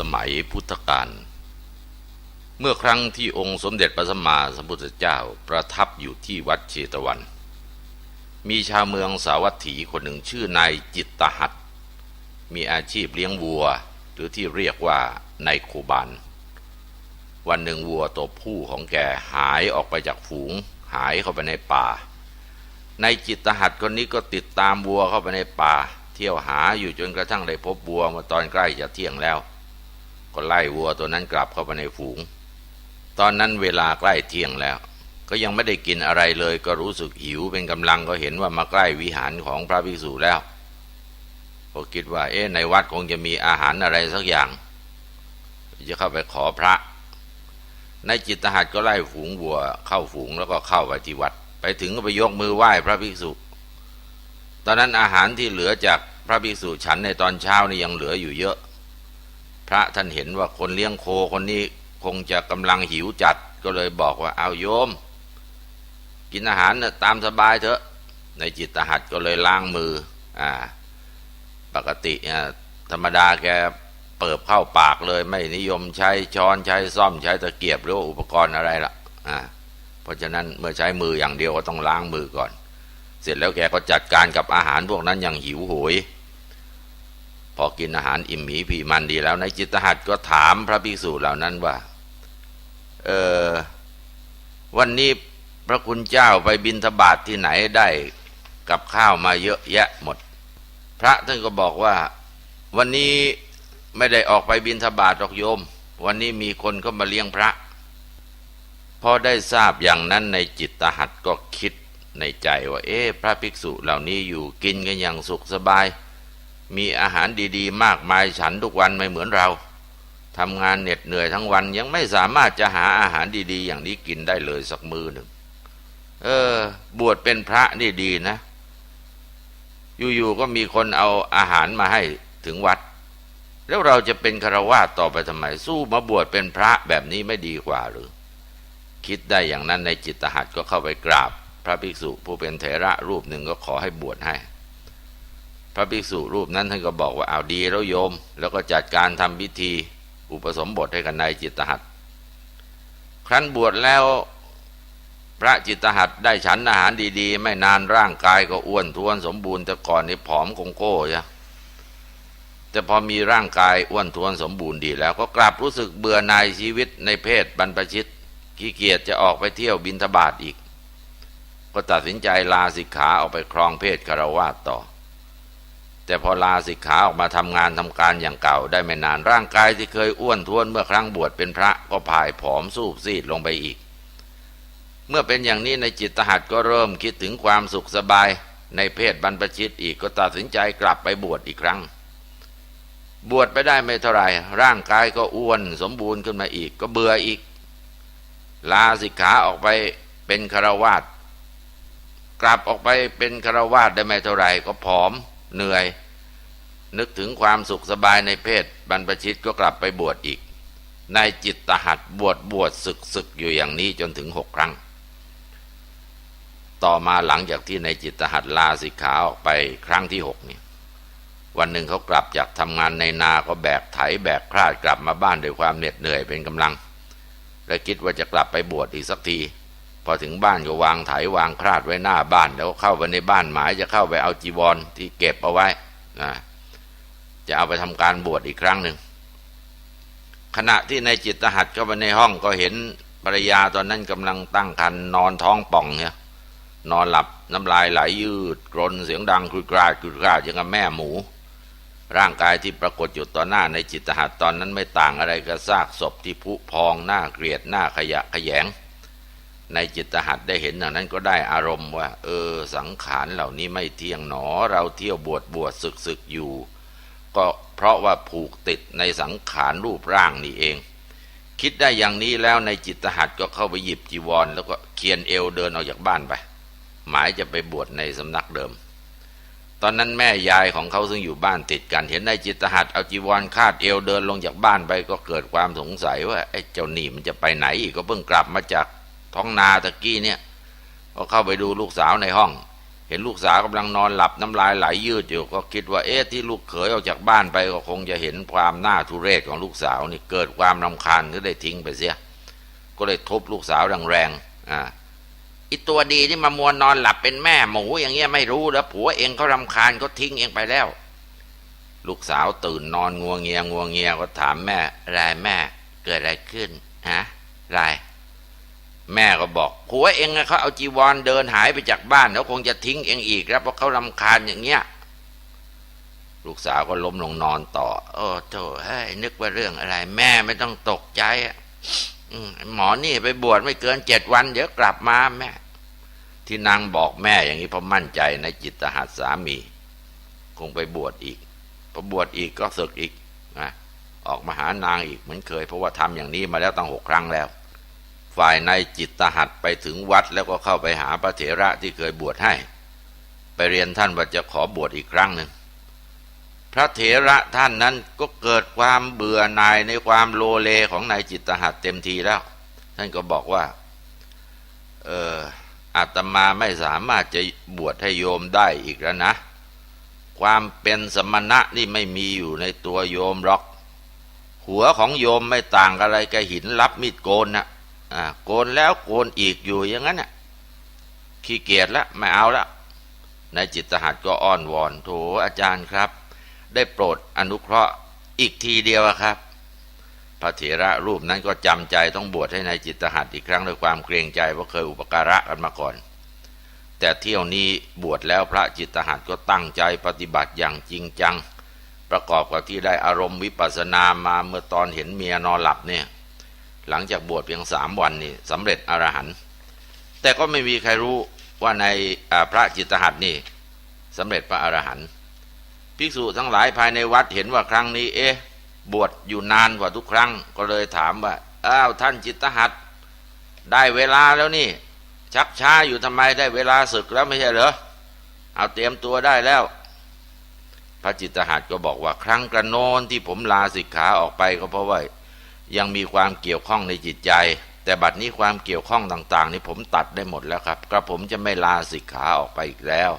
สมัยพุทธกาลเมื่อครั้งที่องค์สมเด็จพระสัมมาสัมพุทธเจ้าประทับอยู่ที่วัดเชตวัน มีชาวเมืองสาวัตถีคนหนึ่งชื่อนายจิตตหัตมีอาชีพเลี้ยงวัว หรือที่เรียกว่านายโคบานวันหนึ่งวัวตัวผู้ของแกหายออกไปจากฝูง หายเข้าไปในป่า ในจิตตหัตคนนี้ก็ติดตามวัวเข้าไปในป่า เที่ยวหาอยู่จนกระทั่งได้พบวัวมื่อตอนใกล้จะเที่ยงแล้ว ก็ไล่วัวตัวนั้นกลับเข้าไปในฝูง ตอนนั้นเวลาใกล้เที่ยงแล้ว ก็ยังไม่ได้กินอะไรเลย ก็รู้สึกหิวเป็นกำลังก็เห็นว่ามาใกล้วิหารของพระภิกษุแล้วก็คิดว่า เอ๊ะในวัดคงจะมีอาหารอะไรสักอย่าง จะเข้าไปขอพระในจิตหัตก็ไล่ฝูงวัว เข้าฝูงแล้วก็เข้าไปที่วัด ไปถึงก็ไปยกมือไหว้พระภิกษุ ตอนนั้นอาหารที่เหลือจากพระภิกษุฉันในตอนเช้านี่ยังเหลืออยู่เยอะ พระท่านเห็นว่าคนเลี้ยงโคคนนี้คงจะกำลังหิวจัดก็เลยบอกว่าเอาโยม กินอาหารนะตามสบายเถอะ ในจิตหัตก็เลยล้างมืออ่าปกติธรรมดาแกเปิบเข้าปากเลย ไม่นิยมใช้ช้อนใช้ซ่อมใช้ตะเกียบหรืออุปกรณ์อะไรล่ะอ่าเพราะฉะนั้นเมื่อใช้มืออย่างเดียวก็ต้องล้างมือก่อน เสร็จแล้วแกก็จัดการกับอาหารพวกนั้นอย่างหิวโหย พอกินอาหารอิ่มหมีผีมันดีแล้ว ในจิตหัตก็ถามพระภิกษุเหล่านั้นว่า เออวันนี้พระคุณเจ้าไปบินทบาทที่ไหนได้กับข้าวมาเยอะแยะหมด พระท่านก็บอกว่า วันนี้ไม่ได้ออกไปบินทบาทหรอกโยม วันนี้มีคนก็มาเลี้ยงพระพอได้ทราบอย่างนั้นในจิตตหัตก็คิดในใจว่า เอ๊ะพระภิกษุเหล่านี้อยู่กินกันอย่างสุขสบาย มีอาหารดีๆ มากมายฉันทุกวันไม่เหมือนเราทำงานเหน็ดเหนื่อยทั้งวันยังไม่สามารถจะหาอาหารดี ๆ อย่างนี้กินได้เลยสักมือหนึ่งเออ บวชเป็นพระนี่ดีนะ อยู่ๆก็มีคนเอาอาหารมาให้ถึงวัด แล้วเราจะเป็นคารวะต่อไปทำไม สู้มาบวชเป็นพระแบบนี้ไม่ดีกว่าหรือ คิดได้อย่างนั้นในจิตหัตก็เข้าไปกราบ พระภิกษุผู้เป็นเถระรูปหนึ่งก็ขอให้บวชให้ ระภิกษุรูปนั้นท่านก็บอกว่าเอาดีแล้วโยม แล้วก็จัดการทำพิธี อุปสมบทให้กันนายจิตหัตครั้นบวชแล้วพระจิตหัตได้ฉันอาหารดี ๆ ไม่นานร่างกายก็อ้วนท้วนสมบูรณ์แต่ก่อนนี่ผอมคงโก้ใช่แต่พอมีร่างกายอ้วนท้วนสมบูรณ์ดีแล้วก็กลับรู้สึกเบื่อหน่ายชีวิตในเพศบรรพชิตขี้เกียจจะออกไปเที่ยวบินทบาทอีก ก็ตัดสินใจลาสิกขาออกไปครองเพศคารวะต่อ แต่พอลาสิกขาออกมาทำงานทำการอย่างเก่าได้ไม่นานร่างกายที่เคยอ้วนท้วนเมื่อครั้งบวชเป็นพระก็ผายผอมสูบซีดลงไปอีก เมื่อเป็นอย่างนี้ในจิตหัตก็เริ่มคิดถึงความสุขสบายในเพศบรรพชิตอีกก็ตัดสินใจกลับไปบวชอีกครั้ง บวชไปได้ไม่เท่าไรร่างกายก็อ้วนสมบูรณ์ขึ้นมาอีกก็เบื่ออีก ลาสิกขาออกไปเป็นคารวาสกลับออกไปเป็นคารวาสได้ไม่เท่าไรก็ผอม เหนื่อย นึกถึงความสุขสบายในเพศ บรรพชิตก็กลับไปบวชอีก ในจิตตหัดบวชบวชศึกศึกอยู่อย่างนี้จนถึงหกครั้ง ต่อมาหลังจากที่ในจิตตหัดลาสิกขาออกไปครั้งที่หกเนี่ยวันหนึ่งเขากลับจากทำงานในนาก็แบกไถแบกคราดกลับมาบ้านด้วยความเหน็ดเหนื่อยเป็นกำลัง และคิดว่าจะกลับไปบวชอีกสักที พอถึงบ้านก็วางไถวางคราดไว้หน้าบ้าน แล้วเข้าไปในบ้านหมายจะเข้าไปเอาจีวรที่เก็บเอาไว้นะจะเอาไปทำการบวชอีกครั้งหนึ่งขณะที่ในจิตตหัดเข้าไปในห้องก็เห็นภรรยาตอนนั้นกำลังตั้งครรภ์นอนท้องป่องเนี่ยนอนหลับน้ำลายไหลยยืด กรนเสียงดังครุกราดครุกราดยังกับแม่หมู ร่างกายที่ปรากฏอยู่ต่อหน้าในจิตตหัดตอนนั้นไม่ต่างอะไรกับซากศพที่ผุพองหน้าเกลียดหน้าขยะขยง ในจิตหัดได้เห็นอย่างนั้นก็ได้อารมณ์ว่า เออ สังขารเหล่านี้ไม่เที่ยงหนอ เราเที่ยวบวชบวชศึกศึกอยู่ ก็เพราะว่าผูกติดในสังขารรูปร่างนี่เอง คิดได้อย่างนี้แล้วในจิตหัดก็เข้าไปหยิบจีวร แล้วก็เคียนเอวเดินออกจากบ้านไป หมายจะไปบวชในสำนักเดิม ตอนนั้นแม่ยายของเขาซึ่งอยู่บ้านติดกันเห็นในจิตหัดเอาจีวรคาดเอวเดินลงจากบ้านไปก็เกิดความสงสัยว่าไอ้เจ้าหนี่มันจะไปไหนอีกก็เพิ่งกลับมาจาก ท้องนาตะกี้เนี่ยก็เข้าไปดูลูกสาวในห้อง เห็นลูกสาวกำลังนอนหลับน้ำลายไหลยืดอยู่ ก็คิดว่าเอ๊ะที่ลูกเขยออกจากบ้านไปก็คงจะเห็นความน่าทุเรศของลูกสาวนี่เกิดความรำคาญก็ได้ทิ้งไปเสีย ก็เลยทุบลูกสาวแรงๆอ่าอีตัวดีที่มามัวนอนหลับเป็นแม่หมูอย่างเงี้ยไม่รู้แล้วผัวเองเขารำคาญก็ทิ้งเองไปแล้ว ลูกสาวตื่นนอนงัวงเงียงัวงเงียก็ถามแม่อะไรแม่เกิดอะไรขึ้นฮะอะไร แม่ก็บอกผัวเองอะเขาเอาจีวรเดินหายไปจากบ้านแล้วคงจะทิ้งเองอีกแล้วเพราะเขารำคาญอย่างเงี้ยลูกสาวก็ล้มลงนอนต่อ โอ้โธ่เฮ้ยนึกว่าเรื่องอะไร แม่ไม่ต้องตกใจอะหมอนี่ไปบวชไม่เกินเจ็ดวัน เดี๋ยวกลับมาแม่ ที่นางบอกแม่อย่างนี้เพราะมั่นใจในจิตหัสสามี คงไปบวชอีกพอบวชอีกก็ศึกอีกนะออกมาหานางอีกเหมือนเคย เพราะว่าทำอย่างนี้มาแล้วตั้งหกครั้งแล้ว ฝ่ายในจิตตหัดไปถึงวัดแล้วก็เข้าไปหาพระเถระที่เคยบวชให้ ไปเรียนท่านว่าจะขอบวชอีกครั้งหนึ่งพระเถระท่านนั้นก็เกิดความเบื่อหน่ายในความโลเลของนายจิตตหัดเต็มทีแล้ว ท่านก็บอกว่าเอออาตมาไม่สามารถจะบวชให้โยมได้อีกแล้วนะ ความเป็นสมณะนี่ไม่มีอยู่ในตัวโยมหรอก หัวของโยมไม่ต่างอะไรกับหินรับมีดโกนนะอ่า โกนแล้วโกนอีกอยู่อย่างนั้นน่ะขี้เกียจแล้วไม่เอาแล้วนายจิตตหัดก็อ้อนวอนโถอาจารย์ครับ ได้โปรดอนุเคราะห์อีกทีเดียวครับ พระเถระรูปนั้นก็จำใจต้องบวชให้ในายจิตตหัดอีกครั้งด้วยความเกรงใจเพราะเคยอุปการะกันมาก่อน แต่เที่ยวนี้บวชแล้วพระจิตตหัดก็ตั้งใจปฏิบัติอย่างจริงจัง ประกอบกับที่ได้อารมณ์วิปัสสนามาเมื่อตอนเห็นเมียนอนหลับเนี่ย หลังจากบวชเพียงสามวันนี่สำเร็จอรหันต์แต่ก็ไม่มีใครรู้ว่าในาพระจิตตหัดนี่สำเร็จพระอรหันต์ภิกษุทั้งหลายภายในวัดเห็นว่าครั้งนี้ เอ๊ะบวชอยู่นานกว่าทุกครั้ง ก็เลยถามว่าอ้าวท่านจิตตหัดได้เวลาแล้วนี่ ชักช้าอยู่ทำไมได้เวลาศึกแล้วไม่ใช่เหรอเอาเตรียมตัวได้แล้ว พระจิตตหัดก็บอกว่าครั้งกระโนนที่ผมลาสิกขาออกไปก็เพราะว่า ยังมีความเกี่ยวข้องในจิตใจ แต่บัดนี้ความเกี่ยวข้องต่าง ๆ นี่ผมตัดได้หมดแล้วครับกระผมจะไม่ลาสิกขาออกไปอีกแล้ว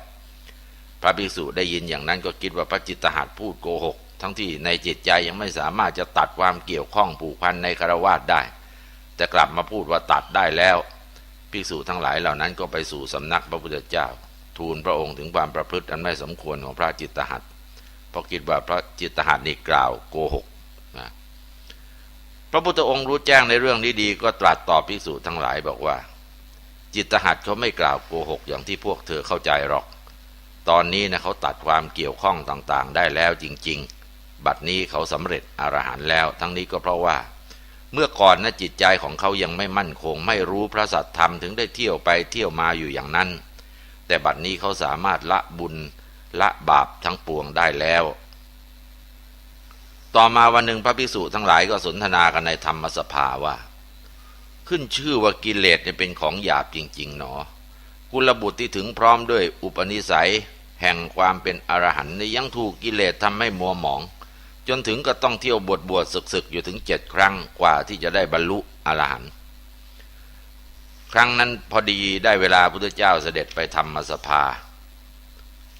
พระภิกษุได้ยินอย่างนั้นก็คิดว่าพระจิตตหัดพูดโกหก ทั้งที่ในจิตใจยังไม่สามารถจะตัดความเกี่ยวข้องผูกพันในคารวาสได้ แต่กลับมาพูดว่าตัดได้แล้วภิกษุทั้งหลายเหล่านั้นก็ไปสู่สำนักพระพุทธเจ้า ทูลพระองค์ถึงความประพฤติอันไม่สมควรของพระจิตตหัดเพราะคิดว่าพระจิตตหัดนี่กล่าวโกหก พระพุทธองค์รู้แจ้งในเรื่องนี้ดีก็ตรัสตอบภิกษุทั้งหลายบอกว่า จิตตหัดเขาไม่กล่าวโกหกอย่างที่พวกเธอเข้าใจหรอก ตอนนี้นะเขาตัดความเกี่ยวข้องต่างๆ ได้แล้วจริง ๆ บัดนี้เขาสำเร็จอรหันต์แล้ว ทั้งนี้ก็เพราะว่า เมื่อก่อนนะจิตใจของเขายังไม่มั่นคง ไม่รู้พระสัตธรรมถึงได้เที่ยวไปเที่ยวมาอยู่อย่างนั้น แต่บัดนี้เขาสามารถละบุญละบาปทั้งปวงได้แล้ว ต่อมาวันหนึ่งพระภิกษุทั้งหลายก็สนทนากันในธรรมสภาว่า ขึ้นชื่อว่ากิเลสเนี่ยเป็นของหยาบจริง ๆ หนอ กุลบุตรที่ถึงพร้อมด้วยอุปนิสัย แห่งความเป็นอรหันต์ยังถูกกิเลสทำให้มัวหมอง จนถึงก็ต้องเที่ยวบวชบวชศึกๆ อยู่ถึงเจ็ดครั้งกว่าที่จะได้บรรลุอรหันต์ครั้งนั้นพอดีได้เวลาพุทธเจ้าเสด็จไปธรรมสภา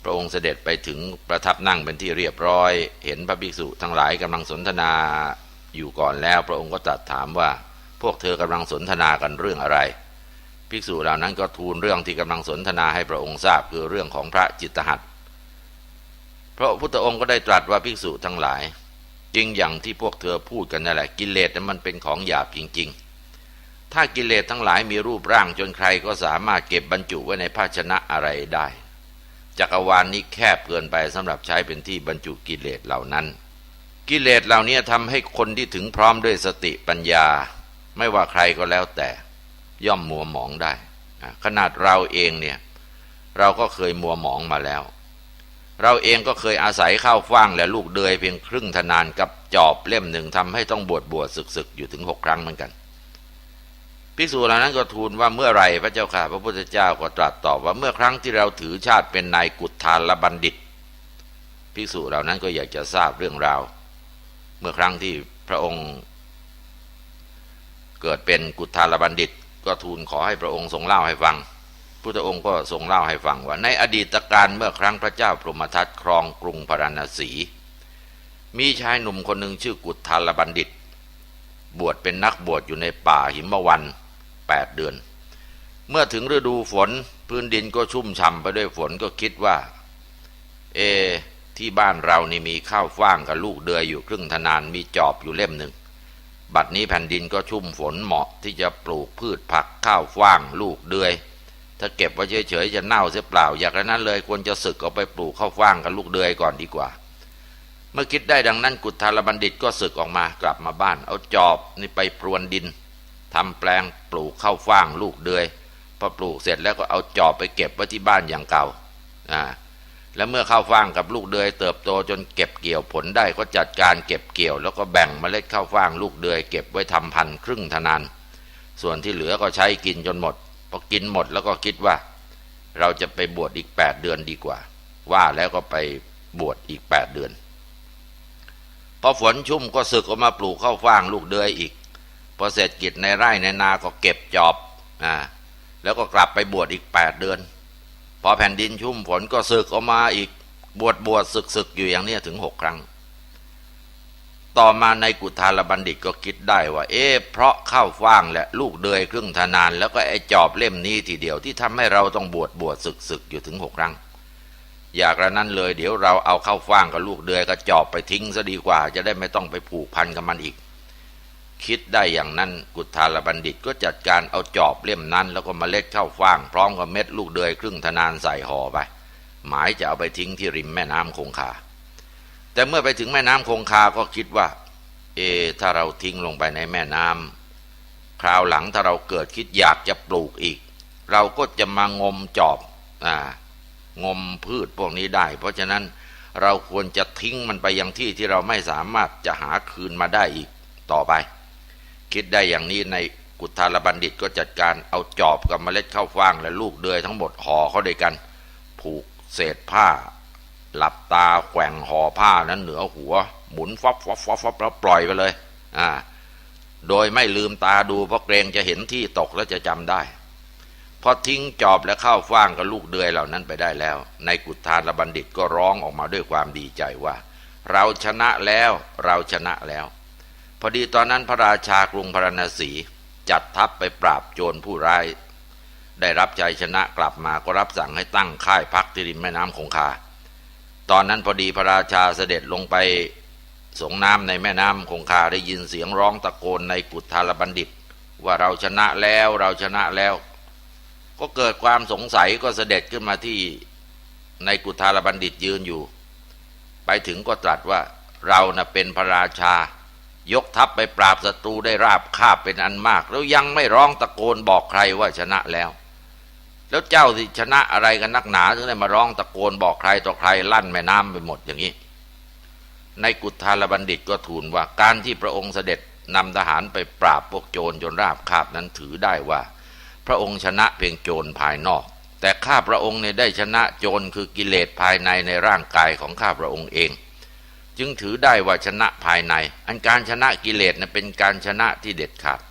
พระองค์เสด็จไปถึงประทับนั่งเป็นที่เรียบร้อย เห็นพระภิกษุทั้งหลายกำลังสนทนาอยู่ก่อนแล้ว พระองค์ก็ตรัสถามว่า พวกเธอกำลังสนทนากันเรื่องอะไร ภิกษุเหล่านั้นก็ทูลเรื่องที่กำลังสนทนาให้พระองค์ทราบคือเรื่องของพระจิตตหัตพระพุทธองค์ก็ได้ตรัสว่าภิกษุทั้งหลายจริงอย่างที่พวกเธอพูดกันนั่นแหละกิเลสนั้นมันเป็นของหยาบจริง ๆ ถ้ากิเลสทั้งหลายมีรูปร่างจนใครก็สามารถเก็บบรรจุไว้ในภาชนะอะไรได้ จักรวาลนนี้แคบเกินไปสำหรับใช้เป็นที่บรรจุกิเลสเหล่านั้น กิเลสเหล่านี้ทำให้คนที่ถึงพร้อมด้วยสติปัญญา ไม่ว่าใครก็แล้วแต่ ย่อมมัวหมองได้ ขนาดเราเองเนี่ย เราก็เคยมัวหมองมาแล้ว เราเองก็เคยอาศัยข้าวฟ่างและลูกเดือยเพียงครึ่งทนานกับจอบเล่มหนึ่งทำให้ต้องบวชบวชศึกศึกๆอยู่ถึงหกครั้งเหมือนกัน ภิกษุเหล่านั้นก็ทูลว่าเมื่อไรพระเจ้าค่ะพระพุทธเจ้าก็ตรัสตอบว่าเมื่อครั้งที่เราถือชาติเป็นนายกุฏทานละบัณฑิต ภิกษุเหล่านั้นก็อยากจะทราบเรื่องราว เมื่อครั้งที่พระองค์ เกิดเป็นกุฏทานละบัณฑิต ก็ทูลขอให้พระองค์ทรงเล่าให้ฟังพุทธองค์ก็ทรงเล่าให้ฟังว่า ในอดีตการเมื่อครั้งพระเจ้าพรหมทัตครองกรุงพาราณสี มีชายหนุ่มคนหนึ่งชื่อกุฏาลบัณฑิต บวชเป็นนักบวชอยู่ในป่าหิมวันแปดเดือน เมื่อถึงฤดูฝนพื้นดินก็ชุ่มฉ่ำไปด้วยฝนก็คิดว่า เอ ที่บ้านเรานี่มีข้าวฟ่างกับลูกเดือยอยู่ครึ่งทนานมีจอบอยู่เล่มหนึ่ง บัดนี้แผ่นดินก็ชุ่มฝนเหมาะที่จะปลูกพืชผักข้าวฟ่าง ลูกเดือย ถ้าเก็บไว้เฉยๆจะเน่าเสียเปล่า อยากนั้นเลยควรจะสึกเอาไปปลูกข้าวฟ่างกับลูกเดือยก่อนดีกว่า เมื่อคิดได้ดังนั้นกุฏาลบัณฑิตก็สึกออกมากลับมาบ้าน เอาจอบนี่ไปพรวนดินทำแปลงปลูกข้าวฟ่างลูกเดือยพอปลูกเสร็จแล้วก็เอาจอบไปเก็บไว้ที่บ้านอย่างเก่าอ่าแล้วเมื่อข้าวฟ่างกับลูกเดือยเติบโตจนเก็บเกี่ยวผลได้ก็จัดการเก็บเกี่ยว แล้วก็แบ่งเมล็ดข้าวฟ่างลูกเดือยเก็บไว้ทำพันธุ์ครึ่งทนานส่วนที่เหลือก็ใช้กินจนหมดพอกินหมดแล้วก็คิดว่า เราจะไปบวชอีกแปดเดือนดีกว่า ว่าแล้วก็ไปบวชอีกแปดเดือน พอฝนชุ่มก็สึกออกมาปลูกข้าวฟ่างลูกเดือยอีก พอเสร็จกิจในไร่ในนาก็เก็บจอบอ่าแล้วก็กลับไปบวชอีกแปดเดือน พอแผ่นดินชุ่มฝนก็สึกออกมาอีกบวชบวชศึกศึกอยู่อย่างเนี้ถึงหกครั้ง ต่อมาในกุทาลบัณฑิตก็คิดได้ว่า เอ๊ะเพราะข้าวฟ่างและลูกเดือยครึ่งทนาน แล้วก็ไอ้จอบเล่มนี้ทีเดียวที่ทำให้เราต้องบวชบวชศึกศึกอยู่ถึงหกครั้ง อยากระนั้นเลย เดี๋ยวเราเอาข้าวฟ่างกับลูกเดือยกับจอบไปทิ้งซะดีกว่า จะได้ไม่ต้องไปผูกพันกับมันอีก คิดได้อย่างนั้นกุทาลบัณฑิตก็จัดการเอาจอบเล่มนั้น แล้วก็มเมล็ดข้าวฟ่าง พร้อมกับเม็ดลูกเดือยครึ่งทนานใส่ห่อไปหมายจะเอาไปทิ้งที่ริมแม่น้ำคงคา แต่เมื่อไปถึงแม่น้ำคงคาก็คิดว่า เอ ถ้าเราทิ้งลงไปในแม่น้ำคราวหลังถ้าเราเกิดคิดอยากจะปลูกอีก เราก็จะมางมจอบอ่า งมพืชพวกนี้ได้ เพราะฉะนั้นเราควรจะทิ้งมันไปยังที่ที่เราไม่สามารถจะหาคืนมาได้อีกต่อไป คิดได้อย่างนี้ในกุฏาลบัณฑิตก็จัดการเอาจอบกับเมล็ดข้าวฟ่างและลูกเดือยทั้งหมดห่อเข้าด้วยกัน ผูกเศษผ้า หลับตาแกว่งห่อผ้านั้นเหนือหัว หมุนฟับฟับฟับฟับแล้วปล่อยไปเลยอ่าโดยไม่ลืมตาดูเพราะเกรงจะเห็นที่ตกแล้วจะจำได้ พอทิ้งจอบและข้าวฟ่างกับลูกเดือยเหล่านั้นไปได้แล้ว ในกุฏาลบัณฑิตก็ร้องออกมาด้วยความดีใจว่า เราชนะแล้วเราชนะแล้ว พอดีตอนนั้นพระราชากรุงพราณสีจัดทัพไปปราบโจรผู้ร้าย ได้รับใจชนะกลับมาก็รับสั่งให้ตั้งค่ายพักที่ริมแม่น้ำคงคา ตอนนั้นพอดีพระราชาเสด็จลงไปสงน้ำในแม่น้ำคงคาได้ยินเสียงร้องตะโกนในกุฏาลบัณฑิต ว่าเราชนะแล้วเราชนะแล้ว ก็เกิดความสงสัยก็เสด็จขึ้นมาที่ในกุฏาลบัณฑิตยืนอยู่ ไปถึงก็ตรัสว่าเรานะ่ะเป็นพระราชา ยกทัพไปปราบศัตรูได้ราบคาบเป็นอันมาก แล้วยังไม่ร้องตะโกนบอกใครว่าชนะแล้ว แล้วเจ้าที่ชนะอะไรกันนักหนาถึงได้มาร้องตะโกนบอกใครต่อใครลั่นแม่น้ำไปหมดอย่างนี้ ในกุฏาลบัณฑิตก็ทูลว่าการที่พระองค์เสด็จนำทหารไปปราบพวกโจรจนราบคาบนั้นถือได้ว่า พระองค์ชนะเพียงโจรภายนอก แต่ข้าพระองค์เนี่ยได้ชนะโจรคือกิเลสภายในในร่างกายของข้าพระองค์เอง จึงถือได้ว่าชนะภายใน อันการชนะกิเลสนะเป็นการชนะที่เด็ดขาด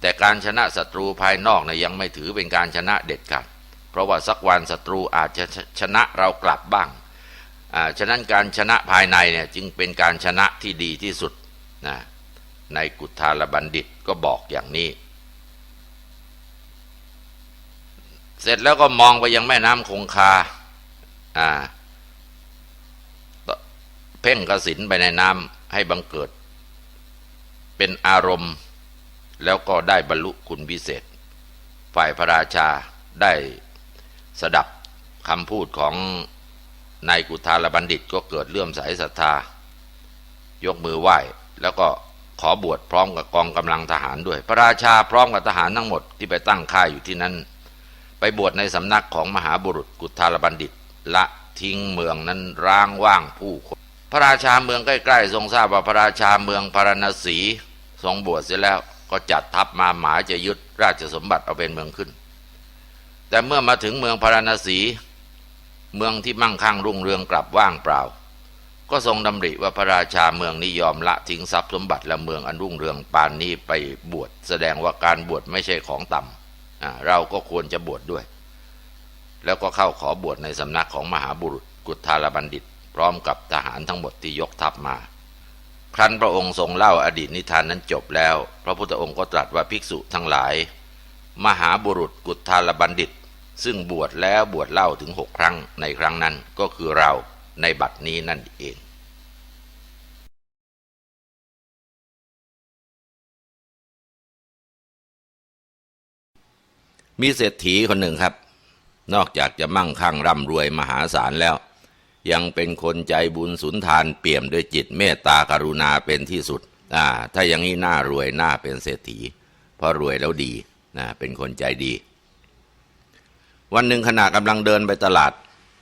แต่การชนะศัตรูภายนอกนะยังไม่ถือเป็นการชนะเด็ดขาด เพราะว่าสักวันศัตรูอาจจะชนะเรากลับบ้างอ่าฉะนั้นการชนะภายในเนี่ยจึงเป็นการชนะที่ดีที่สุดนะในกุฏาลบัณฑิตก็บอกอย่างนี้ เสร็จแล้วก็มองไปยังแม่น้ำคงคา อ่า เพ่งกสินไปในน้ำให้บังเกิด เป็นอารมณ์ แล้วก็ได้บรรลุคุณพิเศษ ฝ่ายพระราชาได้สดับคำพูดของนายกุทาลบัณฑิตก็เกิดเลื่อมใสศรัทธา ยกมือไหว้ แล้วก็ขอบวชพร้อมกับกองกำลังทหารด้วย พระราชาพร้อมกับทหารทั้งหมดที่ไปตั้งค่ายอยู่ที่นั้น ไปบวชในสำนักของมหาบุรุษกุทาลบัณฑิต ละทิ้งเมืองนั้นร้างว่างผู้คนพระราชาเมืองใกล้ๆ ทรงทราบว่าพระราชาเมืองพาราณสีทรงบวชเสร็จแล้วก็จัดทัพมาหมายจะยึดราชสมบัติเอาเป็นเมืองขึ้น แต่เมื่อมาถึงเมืองพาราณสี เมืองที่มั่งคั่งรุ่งเรืองกลับว่างเปล่า ก็ทรงดำริว่าพระราชาเมืองนี้ยอมละทิ้งทรัพย์สมบัติและเมืองอันรุ่งเรืองปานนี้ไปบวชแสดงว่าการบวชไม่ใช่ของต่ำ เราก็ควรจะบวชดด้วย แล้วก็เข้าขอบวชในสำนักของมหาบุรุษกุทารบัณฑิต พร้อมกับทหารทั้งหมดที่ยกทัพมา ครั้นพระองค์ทรงเล่าอดีตนิทานนั้นจบแล้ว พระพุทธองค์ก็ตรัสว่าภิกษุทั้งหลาย มหาบุรุษกุทารบัณฑิต ซึ่งบวชแล้วบวชเล่าถึงหกครั้งในครั้งนั้นก็คือเราในบัดนี้นั่นเอง มีเศรษฐีคนหนึ่งครับ นอกจากจะมั่งคั่งร่ำรวยมหาศาลแล้ว ยังเป็นคนใจบุญสุนทานเปี่ยมด้วยจิตเมตตากรุณาเป็นที่สุดอ่าถ้าอย่างนี้น่ารวยน่าเป็นเศรษฐี เพราะรวยแล้วดีนะเป็นคนใจดี วันหนึ่งขณะกำลังเดินไปตลาด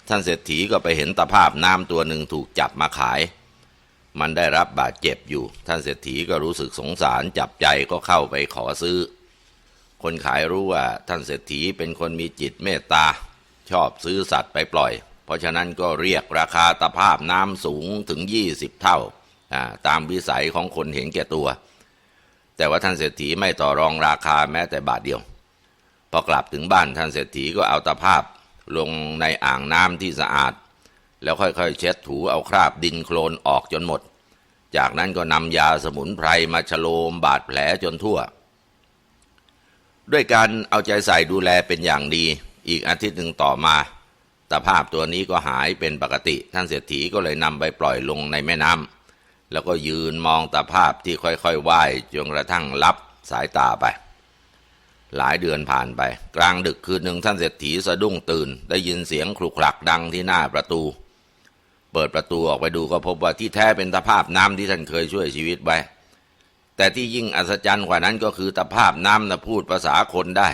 ท่านเศรษฐีก็ไปเห็นตะภาพน้ำตัวหนึ่งถูกจับมาขาย มันได้รับบาดเจ็บอยู่ ท่านเศรษฐีก็รู้สึกสงสารจับใจก็เข้าไปขอซื้อ คนขายรู้ว่าท่านเศรษฐีเป็นคนมีจิตเมตตา ชอบซื้อสัตว์ไปปล่อย เพราะฉะนั้นก็เรียกราคาตะภาพน้ำสูงถึง 20 เท่า ตามวิสัยของคนเห็นแก่ตัว แต่ว่าท่านเศรษฐีไม่ต่อรองราคาแม้แต่บาทเดียว พอกลับถึงบ้านท่านเศรษฐีก็เอาตะภาพลงในอ่างน้ำที่สะอาด แล้วค่อยๆ เช็ดถูเอาคราบดินโคลนออกจนหมด จากนั้นก็นำยาสมุนไพรมาฉโลมบาดแผลจนทั่ว ด้วยการเอาใจใส่ดูแลเป็นอย่างดี อีกอาทิตย์หนึ่งต่อมาตภาพตัวนี้ก็หายเป็นปกติ ท่านเศรษฐีก็เลยนำไปปล่อยลงในแม่น้ำแล้วก็ยืนมองตะภาพที่ค่อยๆว่ายจนกระทั่งลับสายตาไป หลายเดือนผ่านไป กลางดึกคืนหนึ่งท่านเศรษฐีสะดุ้งตื่น ได้ยินเสียงคลุกคลักดังที่หน้าประตู เปิดประตูออกไปดูก็พบว่าที่แท้เป็นตะภาพน้ำที่ท่านเคยช่วยชีวิตไว้ แต่ที่ยิ่งอัศจรรย์กว่านั้นก็คือตภาพน้ำนะพูดภาษาคนได้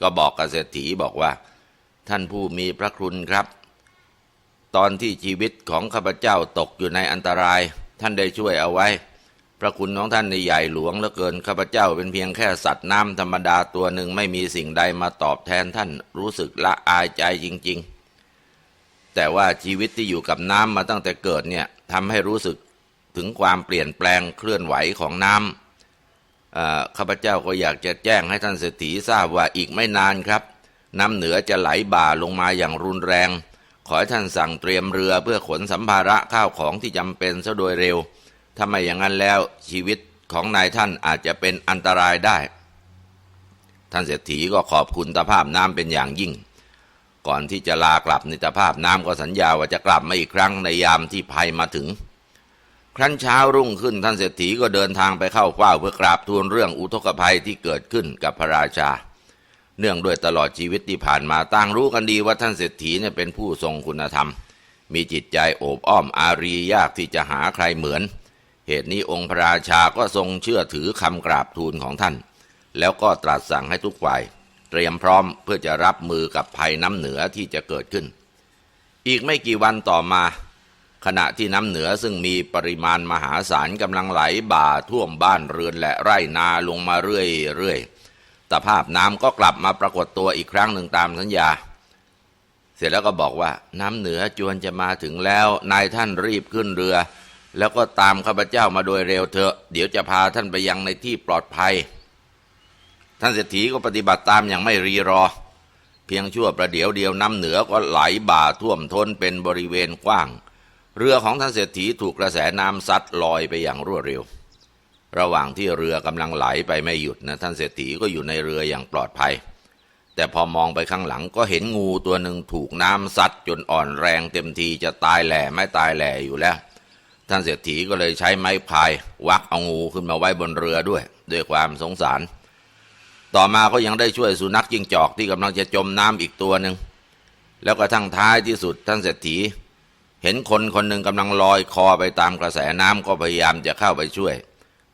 ก็บอกกับเศรษฐีบอกว่า ท่านผู้มีพระคุณครับ ตอนที่ชีวิตของข้าพเจ้าตกอยู่ในอันตราย ท่านได้ช่วยเอาไว้ พระคุณของท่านในใหญ่หลวงเหลือเกินข้าพเจ้าเป็นเพียงแค่สัตว์น้ำธรรมดาตัวหนึ่งไม่มีสิ่งใดมาตอบแทนท่านรู้สึกละอายใจจริง ๆ แต่ว่าชีวิตที่อยู่กับน้ำมาตั้งแต่เกิดเนี่ยทำให้รู้สึกถึงความเปลี่ยนแปลงเคลื่อนไหวของน้ำ ข้าพเจ้าก็อยากจะแจ้งให้ท่านเศรษฐีทราบว่าอีกไม่นานครับ น้ำเหนือจะไหลบ่าลงมาอย่างรุนแรง ขอให้ท่านสั่งเตรียมเรือเพื่อขนสัมภาระข้าวของที่จำเป็นซะโดยเร็วถ้าไม่อย่างนั้นแล้วชีวิตของนายท่านอาจจะเป็นอันตรายได้ ท่านเศรษฐีก็ขอบคุณตาภาพน้ำเป็นอย่างยิ่ง ก่อนที่จะลากลับในตาภาพน้ำก็สัญญาว่าจะกลับมาอีกครั้งในยามที่ภัยมาถึง ครั้นเช้ารุ่งขึ้นท่านเศรษฐีก็เดินทางไปเข้าเฝ้าเพื่อกราบทูลเรื่องอุทกภัยที่เกิดขึ้นกับพระราชา เนื่องด้วยตลอดชีวิตที่ผ่านมาต่างรู้กันดีว่าท่านเศรษฐีเนี่ยเป็นผู้ทรงคุณธรรม มีจิตใจโอบอ้อมอารียากที่จะหาใครเหมือน เหตุนี้องค์พระราชาก็ทรงเชื่อถือคำกราบทูลของท่าน แล้วก็ตรัสสั่งให้ทุกฝ่าย เตรียมพร้อมเพื่อจะรับมือกับภัยน้ำเหนือที่จะเกิดขึ้น อีกไม่กี่วันต่อมา ขณะที่น้ำเหนือซึ่งมีปริมาณมหาศาลกำลังไหลบ่าท่วมบ้านเรือนและไร่นาลงมาเรื่อยๆตภาพน้ำก็กลับมาปรากฏตัวอีกครั้งหนึ่งตามสัญญา เสร็จแล้วก็บอกว่าน้ำเหนือจวนจะมาถึงแล้ว นายท่านรีบขึ้นเรือ แล้วก็ตามข้าพเจ้ามาโดยเร็วเถอะ เดี๋ยวจะพาท่านไปยังในที่ปลอดภัย ท่านเศรษฐีก็ปฏิบัติตามอย่างไม่รีรอ เพียงชั่วประเดี๋ยวเดียวน้ำเหนือก็ไหลบ่าท่วมท้นเป็นบริเวณกว้าง เรือของท่านเศรษฐีถูกกระแสน้ำซัดลอยไปอย่างรวดเร็ว ระหว่างที่เรือกำลังไหลไปไม่หยุดนะท่านเศรษฐีก็อยู่ในเรืออย่างปลอดภัย แต่พอมองไปข้างหลังก็เห็นงูตัวหนึ่งถูกน้ำซัดจนอ่อนแรงเต็มทีจะตายแหล่ไม่ตายแหล่อยู่แล้ว ท่านเศรษฐีก็เลยใช้ไม้พาย วักเอางูขึ้นมาไว้บนเรือด้วย ด้วยความสงสาร ต่อมาก็ยังได้ช่วยสุนัขจิ้งจอกที่กำลังจะจมน้ำอีกตัวหนึ่งแล้วกระทั่งท้ายที่สุดท่านเศรษฐี เห็นคนคนหนึ่งกำลังลอยคอไปตามกระแสน้ำก็พยายามจะเข้าไปช่วย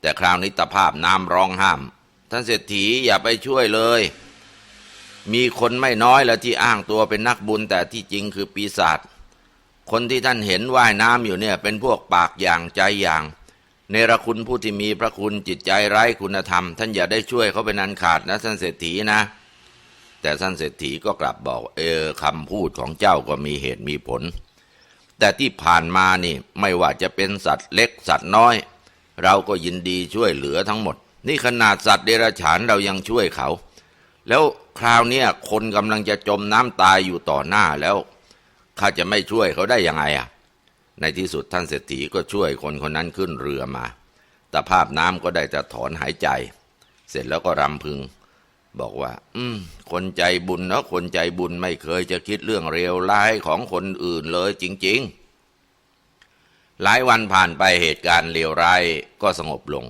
แต่คราวนี้ตภาพน้ำร้องห้าม ท่านเศรษฐีอย่าไปช่วยเลย มีคนไม่น้อยแล้วที่อ้างตัวเป็นนักบุญแต่ที่จริงคือปีศาจคนที่ท่านเห็นว่ายน้ำอยู่เนี่ยเป็นพวกปากอย่างใจอย่าง เนรคุณผู้ที่มีพระคุณจิตใจไร้คุณธรรม ท่านอย่าได้ช่วยเขาเป็นอันขาดนะท่านเศรษฐีนะ แต่ท่านเศรษฐีก็กลับบอกเออคำพูดของเจ้าก็มีเหตุมีผล แต่ที่ผ่านมานี่ไม่ว่าจะเป็นสัตว์เล็กสัตว์น้อย เราก็ยินดีช่วยเหลือทั้งหมด นี่ขนาดสัตว์เดรัจฉานเรายังช่วยเขา แล้วคราวเนี้คนกำลังจะจมน้ำตายอยู่ต่อหน้าแล้วข้าจะไม่ช่วยเขาได้ยังไงอะ ในที่สุดท่านเศรษฐีก็ช่วยคนคนนั้นขึ้นเรือมาแต่ภาพน้ำก็ได้แต่ถอนหายใจ เสร็จแล้วก็รำพึง บอกว่า อืม คนใจบุญเนาะคนใจบุญไม่เคยจะคิดเรื่องเลวร้ายของคนอื่นเลยจริง ๆ หลายวันผ่านไปเหตุการณ์เลวร้ายก็สงบลง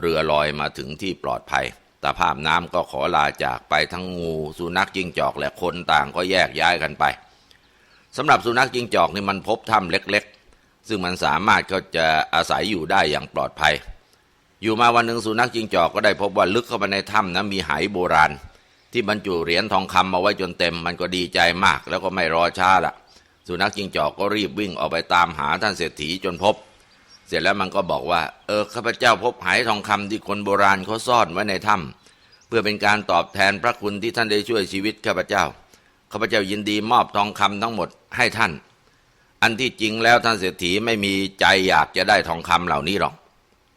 เรือลอยมาถึงที่ปลอดภัยตาภาพน้ำก็ขอลาจากไปทั้งงูสุนัขจิ้งจอกและคนต่างก็แยกย้ายกันไปสำหรับสุนัขจิ้งจอกนี่มันพบถ้ำเล็ก ๆ ซึ่งมันสามารถก็จะอาศัยอยู่ได้อย่างปลอดภัย อยู่มาวันหนึ่งสุนัขจิงจอกก็ได้พบว่าลึกเข้าไปในถ้ำนะมีไหโบราณ ที่บรรจุเหรียญทองคำมาไว้จนเต็ม มันก็ดีใจมากแล้วก็ไม่รอช้าละสุนัขจิงจอกก็รีบวิ่งออกไปตามหาท่านเศรษฐีจนพบ เสร็จแล้วมันก็บอกว่า เออข้าพเจ้าพบไหทองคำที่คนโบราณเขาซ่อนไว้ในถ้ำเพื่อเป็นการตอบแทนพระคุณที่ท่านได้ช่วยชีวิตข้าพเจ้าข้าพเจ้ายินดีมอบทองคำทั้งหมดให้ท่าน อันที่จริงแล้วท่านเศรษฐีไม่มีใจอยากจะได้ทองคำเหล่านี้หรอก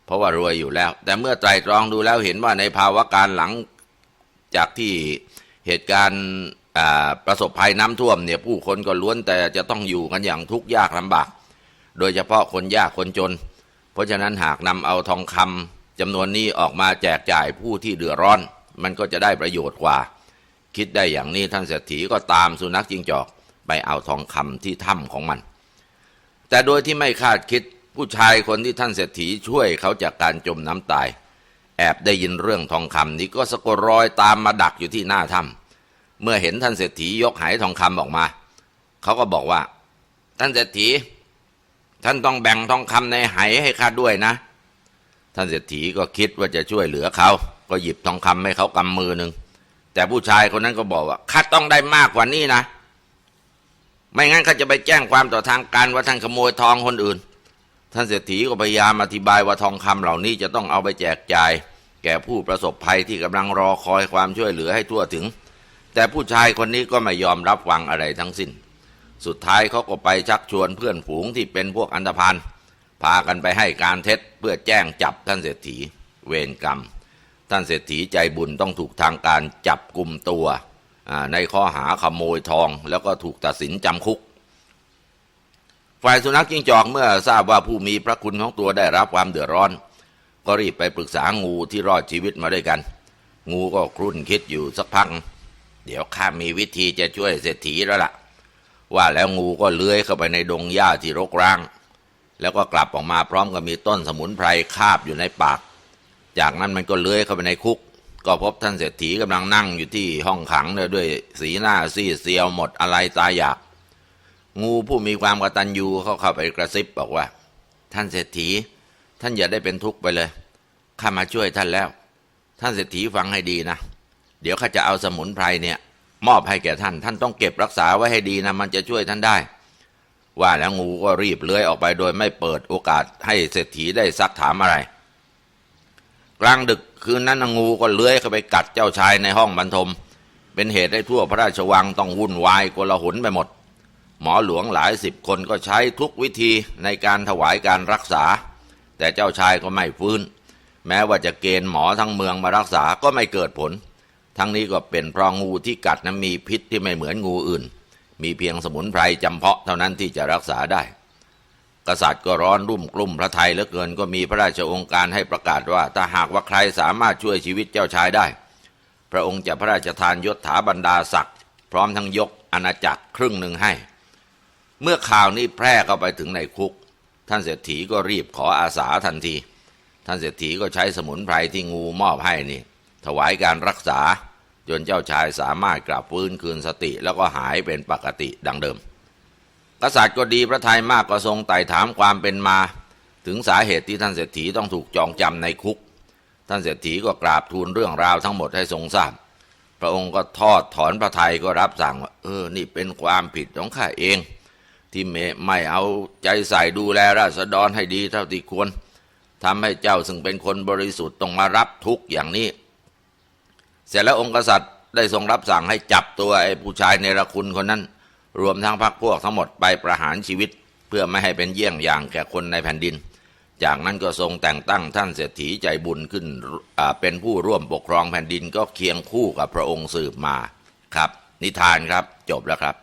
เพราะว่ารวยอยู่แล้ว แต่เมื่อไตรตรองดูแล้วเห็นว่าในภาวะการหลังจากที่เหตุการณ์ประสบภัยน้ำท่วมเนี่ยผู้คนก็ล้วนแต่จะต้องอยู่กันอย่างทุกข์ยากลำบาก โดยเฉพาะคนยากคนจน เพราะฉะนั้นหากนำเอาทองคำจำนวนนี้ออกมาแจกจ่ายผู้ที่เดือดร้อน มันก็จะได้ประโยชน์กว่า คิดได้อย่างนี้ท่านเศรษฐีก็ตามสุนัขจิงจอกไปเอาทองคำที่ถ้ำของมัน แต่โดยที่ไม่คาดคิด ผู้ชายคนที่ท่านเศรษฐีช่วยเขาจากการจมน้ำตาย แอบได้ยินเรื่องทองคำนี้ก็สะกดรอยตามมาดักอยู่ที่หน้าถ้ำเมื่อเห็นท่านเศรษฐียกหายทองคำออกมา เขาก็บอกว่า ท่านเศรษฐี ท่านต้องแบ่งทองคำในไหให้ข้าด้วยนะ ท่านเศรษฐีก็คิดว่าจะช่วยเหลือเขา ก็หยิบทองคำให้เขากำมือหนึ่งแต่ผู้ชายคนนั้นก็บอกว่าข้าต้องได้มากกว่านี้นะ ไม่งั้นข้าจะไปแจ้งความต่อทางการว่าท่านขโมยทองคนอื่น ท่านเศรษฐีก็พยายามอธิบายว่าทองคำเหล่านี้จะต้องเอาไปแจกจ่าย แก่ผู้ประสบภัยที่กำลังรอคอยความช่วยเหลือให้ทั่วถึง แต่ผู้ชายคนนี้ก็ไม่ยอมรับฟังอะไรทั้งสิ้น สุดท้ายเขาก็ไปชักชวนเพื่อนฝูงที่เป็นพวกอันธพาลพากันไปให้การเท็จเพื่อแจ้งจับท่านเศรษฐี เวรกรรม ท่านเศรษฐีใจบุญต้องถูกทางการจับกลุ่มตัว ในข้อหาขโมยทองแล้วก็ถูกตัดสินจำคุก ฝ่ายสุนัขจิ้งจอกเมื่อทราบว่าผู้มีพระคุณของตัวได้รับความเดือดร้อน ก็รีบไปปรึกษางูที่รอดชีวิตมาด้วยกัน งูก็ครุ่นคิดอยู่สักพัก เดี๋ยวข้ามีวิธีจะช่วยเศรษฐีแล้วล่ะ ว่าแล้วงูก็เลื้อยเข้าไปในดงหญ้าที่รกร้าง แล้วก็กลับออกมาพร้อมกับมีต้นสมุนไพรคาบอยู่ในปาก จากนั้นมันก็เลื้อยเข้าไปในคุก ก็พบท่านเศรษฐีกำลังนั่งอยู่ที่ห้องขังเนี่ยด้วยสีหน้าซีดเซียวหมดอะไรตายอยาก งูผู้มีความกตัญญูเขาเข้าไปกระซิบบอกว่า ท่านเศรษฐี ท่านอย่าได้เป็นทุกข์ไปเลยข้ามาช่วยท่านแล้ว ท่านเศรษฐีฟังให้ดีนะ เดี๋ยวข้าจะเอาสมุนไพรเนี่ย มอบให้แก่ท่าน ท่านต้องเก็บรักษาไว้ให้ดีนะ มันจะช่วยท่านได้ ว่าแล้วงูก็รีบเลื้อยออกไปโดยไม่เปิดโอกาสให้เศรษฐีได้ซักถามอะไร กลางดึกคืนนั้นงูก็เลื้อยเข้าไปกัดเจ้าชายในห้องบรรทม เป็นเหตุให้ทั่วพระราชวังต้องวุ่นวายโกลาหลไปหมด หมอหลวงหลายสิบคนก็ใช้ทุกวิธีในการถวายการรักษา แต่เจ้าชายก็ไม่ฟื้น แม้ว่าจะเกณฑ์หมอทั้งเมืองมารักษาก็ไม่เกิดผล ทั้งนี้ก็เป็นเพราะงูที่กัดนั้นมีพิษที่ไม่เหมือนงูอื่น มีเพียงสมุนไพรจำเพาะเท่านั้นที่จะรักษาได้ กษัตริย์ก็ร้อนรุ่มกลุ่มพระไทยเหลือเกินก็มีพระราชองค์การให้ประกาศว่าถ้าหากว่าใครสามารถช่วยชีวิตเจ้าชายได้ พระองค์จะพระราชทานยศถาบรรดาศักดิ์พร้อมทั้งยกอาณาจักรครึ่งหนึ่งให้ เมื่อข่าวนี้แพร่เข้าไปถึงในคุก ท่านเศรษฐีก็รีบขออาสาทันที ท่านเศรษฐีก็ใช้สมุนไพรที่งูมอบให้นี่ ถวายการรักษาจนเจ้าชายสามารถกลับฟื้นคืนสติแล้วก็หายเป็นปกติดังเดิม กษัตริย์ก็ดีพระทัยมากก็ทรงไต่ถามความเป็นมา ถึงสาเหตุที่ท่านเศรษฐีต้องถูกจองจำในคุก ท่านเศรษฐีก็กราบทูลเรื่องราวทั้งหมดให้ทรงทราบ พระองค์ก็ทอดถอนพระทัยก็รับสั่งว่าเออ นี่เป็นความผิดของข้าเอง ที่ไม่ไม่เอาใจใส่ดูแลราษฎรให้ดีเท่าที่ควรทำให้เจ้าซึ่งเป็นคนบริสุทธิ์ต้องมารับทุกข์อย่างนี้ เสร็จแล้วองค์กษัตริย์ได้ทรงรับสั่งให้จับตัวไอ้ผู้ชายเนรคุณคนนั้น รวมทั้งพรรคพวกทั้งหมดไปประหารชีวิต เพื่อไม่ให้เป็นเยี่ยงอย่างแก่คนในแผ่นดิน จากนั้นก็ทรงแต่งตั้งท่านเศรษฐีใจบุญขึ้นเป็นผู้ร่วมปกครองแผ่นดินก็เคียงคู่กับพระองค์สืบมาครับ นิทานครับจบแล้วครับ